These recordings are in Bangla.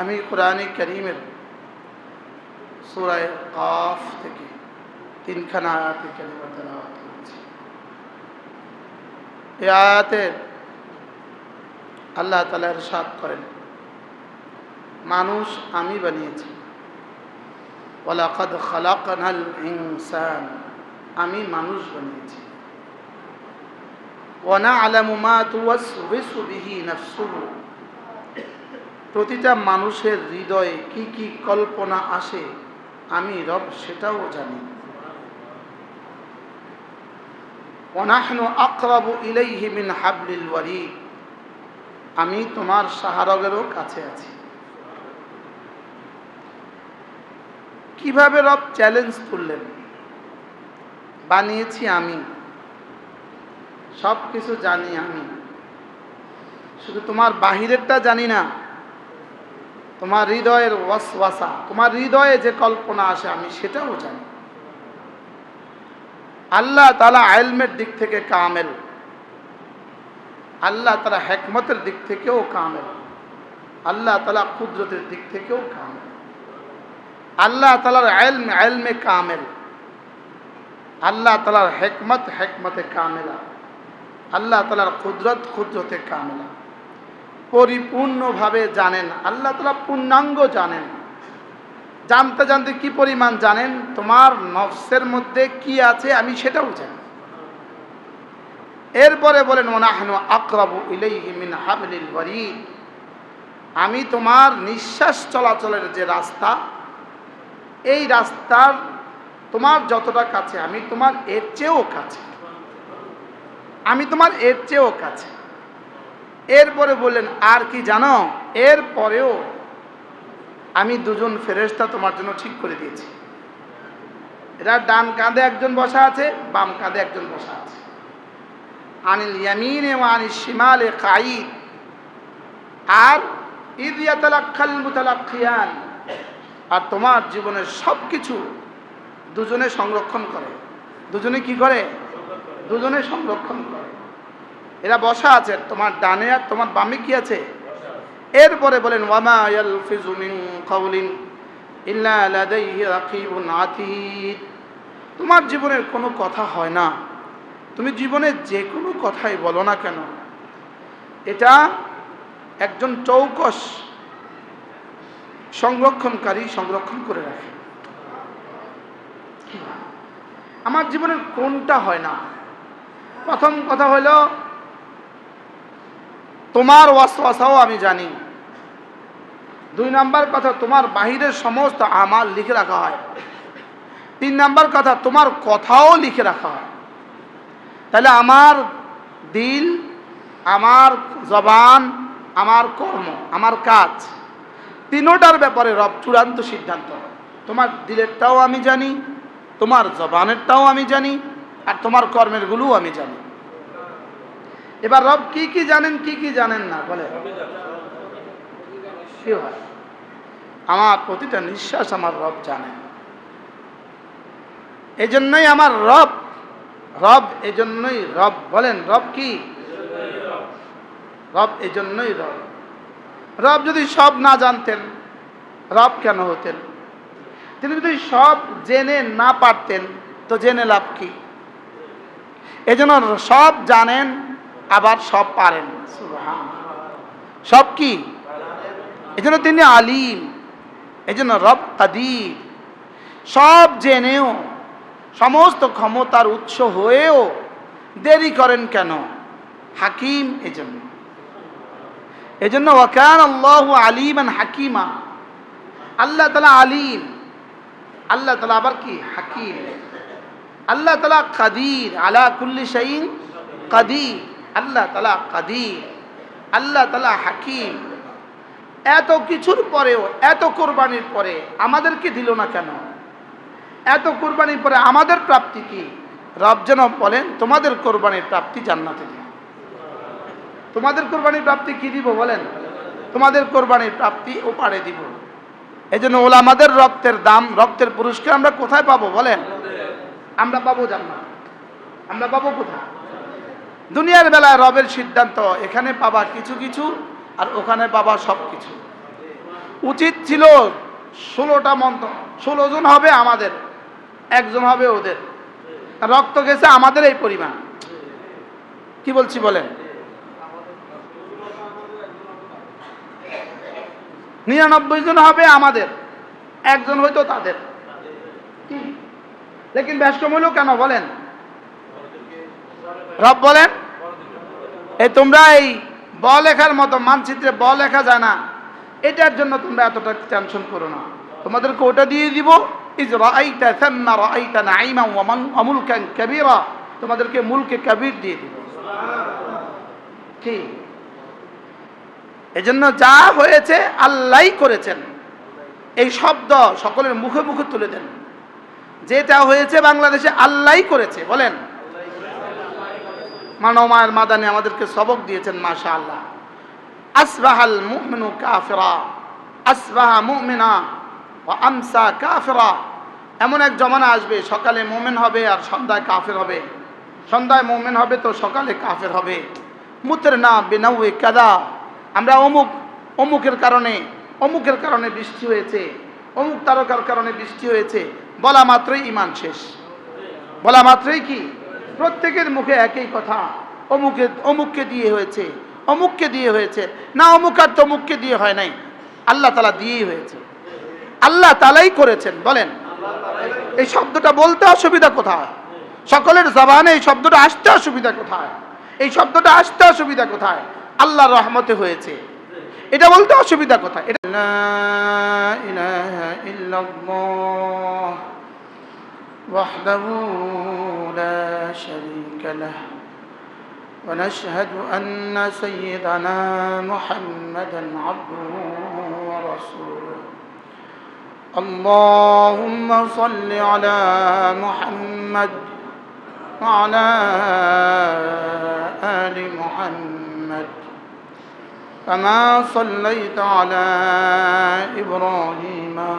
আমি কোরআনে করিমের সুরায় কাফ থেকে তিনখানা আয়াতে কালিমা তেলাওয়াত করেছি। এই আয়াতের আল্লাহ তালা ইরশাদ করেন, মানুষ আমি বানিয়েছি। ওয়ালাকাদ খালাকানাল ইনসান, আমি মানুষ বানিয়েছি। ওয়ানা আলামু মা তুওয়াসবিসু বিহি নাফসুহু। প্রতিটা মানুষের হৃদয়ে কি কি কল্পনা আসে, আমি রব সেটাও জানি। ওনাহনু আকরাবু ইলাইহি হাবলিল ওয়ারিদ, আমি তোমার সাহারগেরও কাছে আছি। কীভাবে রব চ্যালেঞ্জ তুললেন বানিয়েছি আমি। সব কিছু জানি আমি। শুধু তোমার বাহিরেরটা জানি না তোমার হৃদয়ের ওয়াসওয়াসা, তোমার হৃদয়ে যে কল্পনা আসে, আমি সেটাও জানি। আল্লাহ তালা আলমের দিক থেকে কামেল। আল্লাহ তালা হেকমতের দিক থেকেও কামেল। আল্লাহ তালা কুদরতের দিক থেকেও কামেল। আল্লাহ তালার আলম আলমে কামেল। আল্লাহ তালার হেকমত, হেকমতে কামেলা। আল্লাহ তালার কুদরত, কুদরতে কামেলা। পরিপূর্ণভাবে জানেন। আল্লাহ তালা পূর্ণাঙ্গ জানেন। জানতে জানতে কি পরিমাণ জানেন? তোমার নফসের মধ্যে কি আছে আমি সেটাও জানি। এরপরে বলেন ওনাহনু আকরাবু ইলাইহি মিন হাবলিল ওয়ারিদ। আমি তোমার নিঃশ্বাস চলাচলের যে রাস্তা, এই রাস্তার তোমার যতটা কাছে, আমি তোমার এর চেয়েও কাছে। আমি তোমার এর চেয়েও কাছে। এরপরে বললেন, আর কি জানো? এরপরেও আমি দুজন ফেরেস্তা তোমার জন্য ঠিক করে দিয়েছি। এরা ডান কাঁধে একজন বসা আছে, বাম কাঁধে একজন বসা আছে। আনিল ইয়ামিনে ও আনিল শিমালে কাইদ। আর ঈদ মুতালাক্কিয়ান। আর তোমার জীবনের সব কিছু দুজনে সংরক্ষণ করে। দুজনে কি করে? দুজনে সংরক্ষণ করে। এরা বসা আছে, তোমার ডানে আর তোমার বামে কি আছে? এরপরে বলেন, ওয়ামা ইয়ালফিজু মিন কাউলিন ইল্লা লাদাইহি রাকিবুন আতীদ। তোমার জীবনের কোনো কথা হয় না। তুমি জীবনে যে কোনো কথাই বলো না কেন। এটা একজন চৌকস সংরক্ষণকারী সংরক্ষণ করে রাখে। আমার জীবনের কোনটা হয় না? প্রথম কথা হলো তোমার ওয়াসওয়াসাও আমি জানি। দুই নাম্বার কথা, তোমার বাহিরের সমস্ত আমাল লিখে রাখা হয়। তিন নাম্বার কথা, তোমার কথাও লিখে রাখা হয়। তাহলে আমার দিল, আমার জবান, আমার কর্ম, আমার কাজ, তিনোটার ব্যাপারে রব চূড়ান্ত সিদ্ধান্ত। তোমার দিলেরটাও আমি জানি, তোমার জবানেরটাও আমি জানি, আর তোমার কর্মেরগুলোও আমি জানি। এবার রব কি কি জানেন, কি কি জানেন না? বলে। আমার প্রতিটা নিঃশ্বাস আমার রব জানেন এই জন্যই আমার রব রব এই জন্যই রব। বলেন, রব কি? রব এই জন্যই রব। রব যদি সব না জানতেন, রব কেন হতেন? তিনি যদি সব জেনে না পারতেন, তো জেনে লাভ কি? এজন্য সব জানেন আবার সব পারেন। সব কি? এজন্য তিনি আলিম এজন্য রব কাদির। সব জেনেও সমস্ত ক্ষমতার উৎস হয়েও দেরি করেন কেন? হাকিম এজন্য। এজন্য ওয়াকান আল্লাহ আলিমান হাকিমা। আল্লাহ তালা আলিম। আল্লাহ তালা আবার কি? হাকিম। আল্লাহ তালা কাদির আলা কুল্লি শাইন কাদির। আল্লাহ তালা কাদির, আল্লাহ তালা হাকিম। এত কিছুর পরেও, এত কোরবানির পরে আমাদেরকে দিল না কেন? এত কোরবানির পরে আমাদের প্রাপ্তি কি? রব যেন বলেন, তোমাদের কোরবানির প্রাপ্তি জান্নাতে দিন তোমাদের কোরবানির প্রাপ্তি কি দিব বলেন? তোমাদের কোরবানির প্রাপ্তি ও পাড়ে দিব। এই জন্য ওলা আমাদের রক্তের দাম, রক্তের পুরস্কার আমরা কোথায় পাবো বলেন? আমরা পাবো জান্নাত। আমরা পাবো কোথায়? দুনিয়ার বেলায় রবের সিদ্ধান্ত, এখানে পাবা কিছু কিছু আর ওখানে পাবা সব কিছু। উচিত ছিল ষোলোটা মন্ত্র, ষোলো জন হবে আমাদের, একজন হবে ওদের। রক্ত গেছে আমাদের এই পরিমাণ। কি বলছি বলেন? নিরানব্বই জন হবে আমাদের, একজন হয়তো তাদের। লেকিন ব্যস্কম হইল কেন বলেন? রব বলেন, এই তোমরা এই ব লেখার মতো মানচিত্রে ব লেখা যায় না। এটার জন্য তোমরা এতটা টেনশন করো না। তোমাদেরকে ওটা দিয়ে দিব ইজ রাআইতা সাম্মা রাআইতা নাঈমা ওয়া মান আমুলকান কাবীরা। তোমাদেরকে মুলকে কাবীর দিয়ে দিব। কি? এজন্য যা হয়েছে আল্লাহই করেছেন। এই শব্দ সকলের মুখে মুখে তুলে দেন। যেটা হয়েছে বাংলাদেশে আল্লাহই করেছে। বলেন মানমায়ের মাদানে আমাদেরকে সবক দিয়েছেন মাশা আল্লাহ আসবাহাল মুমিনু কাফিরা, আসবাহা মুমিনা ও আমসা কাফিরা। এমন এক জমানা আসবে, সকালে মোমেন হবে আর সন্ধ্যায় কাফের হবে। সন্ধ্যায় মোমেন হবে তো সকালে কাফের হবে। মুতের না বেনাউয়ে কাদা। আমরা অমুক, অমুকের কারণে অমুকের কারণে বৃষ্টি হয়েছে, অমুক তারকার কারণে বৃষ্টি হয়েছে। বলা মাত্রই ইমান শেষ। বলা মাত্রই কি? প্রত্যেকের মুখে একই কথা। অমুকে, অমুককে দিয়ে হয়েছে, অমুককে দিয়ে হয়েছে। না, অমুক আর তমুককে দিয়ে হয় নাই। আল্লাহ তালা দিয়েই হয়েছে। আল্লাহ তালাই করেছেন, বলেন। এই শব্দটা বলতে অসুবিধা কোথায়? সকলের জবানে এই শব্দটা আসতে অসুবিধা কোথায়? এই শব্দটা আসতে অসুবিধা কোথায়? আল্লাহর রহমতে হয়েছে। এটা বলতে অসুবিধা কোথায়? এটা وحده لا شريك له. ونشهد أن سيدنا محمدا عبده ورسوله. اللهم صل على محمد وعلى آل محمد. كما صليت على إبراهيم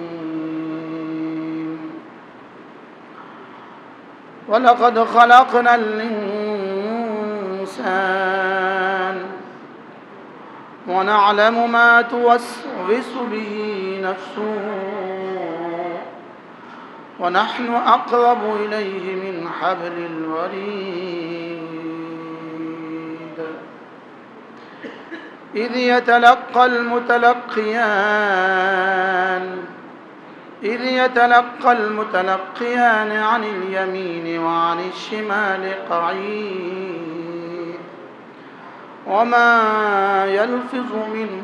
ولقد خلقنا الإنسان ونعلم ما توسوس به نفسه ونحن أقرب إليه من حبل الوريد. إذ يتلقى المتلقيان إذ يتلقى المتلقيان عن اليمين وعن الشمال قعيد وما يلفظ من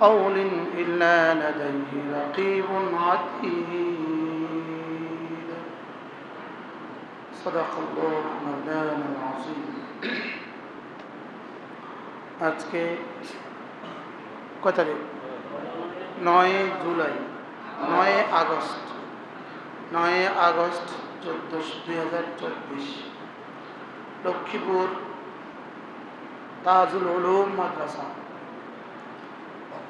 قول إلا لديه رقيب عتيد صدق الله مولانا العظيم আজকে কত তারিখ নয় জুলাই নয় আগস্ট নয় আগস্ট চোদ্দোশো, দুই হাজার চব্বিশ। লক্ষ্মীপুর তাজুল উলুম মাদ্রাসা।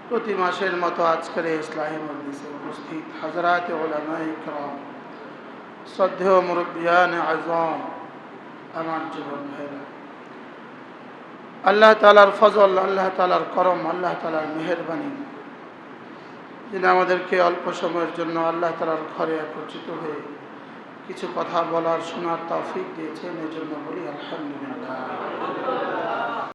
প্রতি মাসের মতো আজকের ইসলামী মজলিসে উপস্থিত হাজরাত ওলামাই ইকরাম শ্রদ্ধেয় মুরব্বিয়ান আজম, আমার জীবন ভাইরা আল্লাহ তালার ফজল, আল্লাহ তালার করম, আল্লাহ তালার মেহরবানি যিনি আমাদেরকে অল্প সময়ের জন্য আল্লাহ তালার ঘরে একত্রিত হয়ে কিছু কথা বলার শোনার তৌফিক দিয়েছেন, এজন্য জন্য বলি আলহামদুলিল্লাহ।